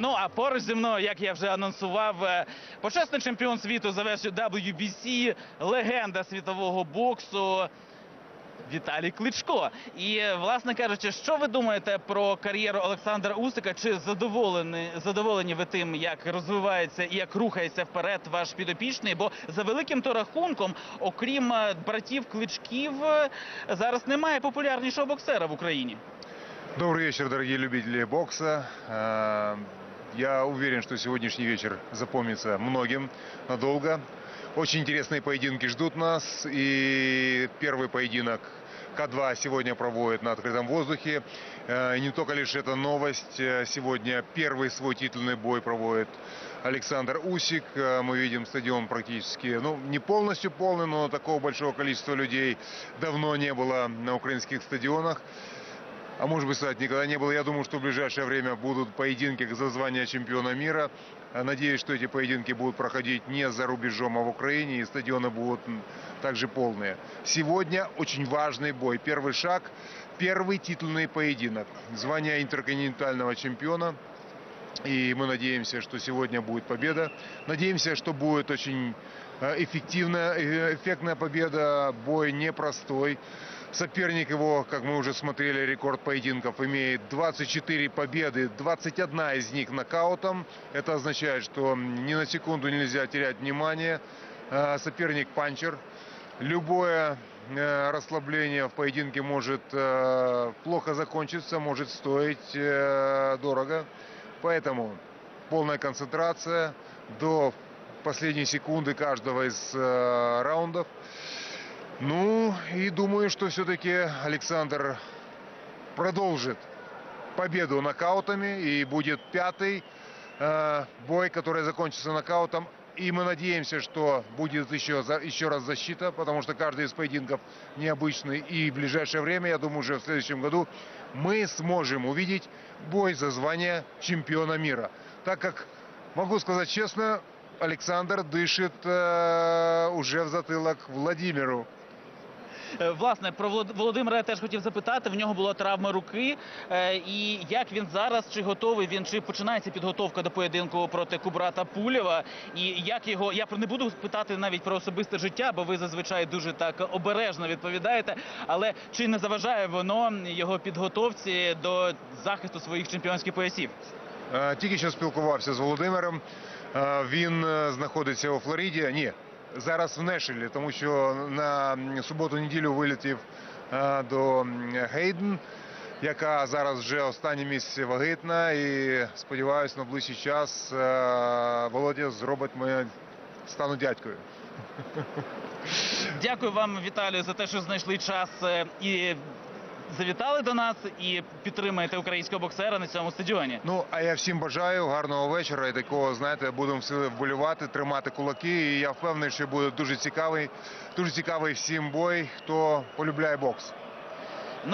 Ну а поруч зі мною, як я вже анонсував, е, почесний чемпіон світу за версією WBC, легенда світового боксу. Віталій Кличко. І, е, власне кажучи, що ви думаєте про кар'єру Олександра Усика? Чи задоволені, задоволені ви тим, як розвивається і як рухається вперед ваш підопічний? Бо за великим то рахунком, окрім е, братів Кличків, зараз немає популярнішого боксера в Україні. Добрый вечер, дорогие любители бокса. Я уверен, что сегодняшний вечер запомнится многим надолго. Очень интересные поединки ждут нас. И первый поединок К2 сегодня проводит на открытом воздухе. Э, И не только лишь эта новость. э, Сегодня первый свой титульный бой проводит Александр Усик. Э, Мы видим стадион практически, ну, не полностью полный, но такого большого количества людей давно не было на украинских стадионах. А может быть, кстати, никогда не было. Я думаю, что в ближайшее время будут поединки за звание чемпиона мира. А Надеюсь, что эти поединки будут проходить не за рубежом, а в Украине, и стадионы будут также полные. Сегодня очень важный бой. Первый шаг, первый титульный поединок. Звание интерконтинентального чемпиона. И мы надеемся, что сегодня будет победа. Надеемся, что будет очень э, эффективная, э, эффектная победа. Бой непростой. Соперник его, как мы уже смотрели, рекорд поединков имеет 24 победы, 21 из них нокаутом. Это означает, что ни на секунду нельзя терять внимание. Э, Соперник панчер. Любое расслабление в поединке может плохо закончиться, может стоить дорого. Поэтому полная концентрация до последней секунды каждого из э, раундов. Ну и думаю, что все-таки Александр продолжит победу нокаутами и будет пятый э, бой, который закончится нокаутом. И мы надеемся, что будет еще, еще раз защита, потому что каждый из поединков необычный. И в ближайшее время, я думаю, уже в следующем году мы сможем увидеть бой за звание чемпиона мира. Так как, могу сказать честно, Александр дышит э, уже в затылок Владимиру. Е, Власне, про Волод- Володимира я теж хотів запитати. В нього була травма руки. Е, І як він зараз, чи готовий він, чи починається підготовка до поєдинку проти Кубрата Пулєва? І як його я не буду питати навіть про особисте життя, бо ви зазвичай дуже так обережно відповідаєте. Але чи не заважає воно його підготовці до захисту своїх чемпіонських поясів? Е, Тільки що спілкувався з Володимиром. Він знаходиться у Флориді. Ні, зараз в Нешелі, тому що на суботу-неділю вилетів е, до Гейден, яка зараз вже останнє місце вагітна. І сподіваюся, на ближчий час е, Володя зробить мене стану дядькою. Дякую вам, Віталію, за те, що знайшли час е, і завітали до нас, і підтримаєте українського боксера на цьому стадіоні. Ну, а я всім бажаю гарного вечора і такого, знаєте, будемо всі вболівати, тримати кулаки. І я впевнений, що буде дуже цікавий, дуже цікавий всім бой, хто полюбляє бокс.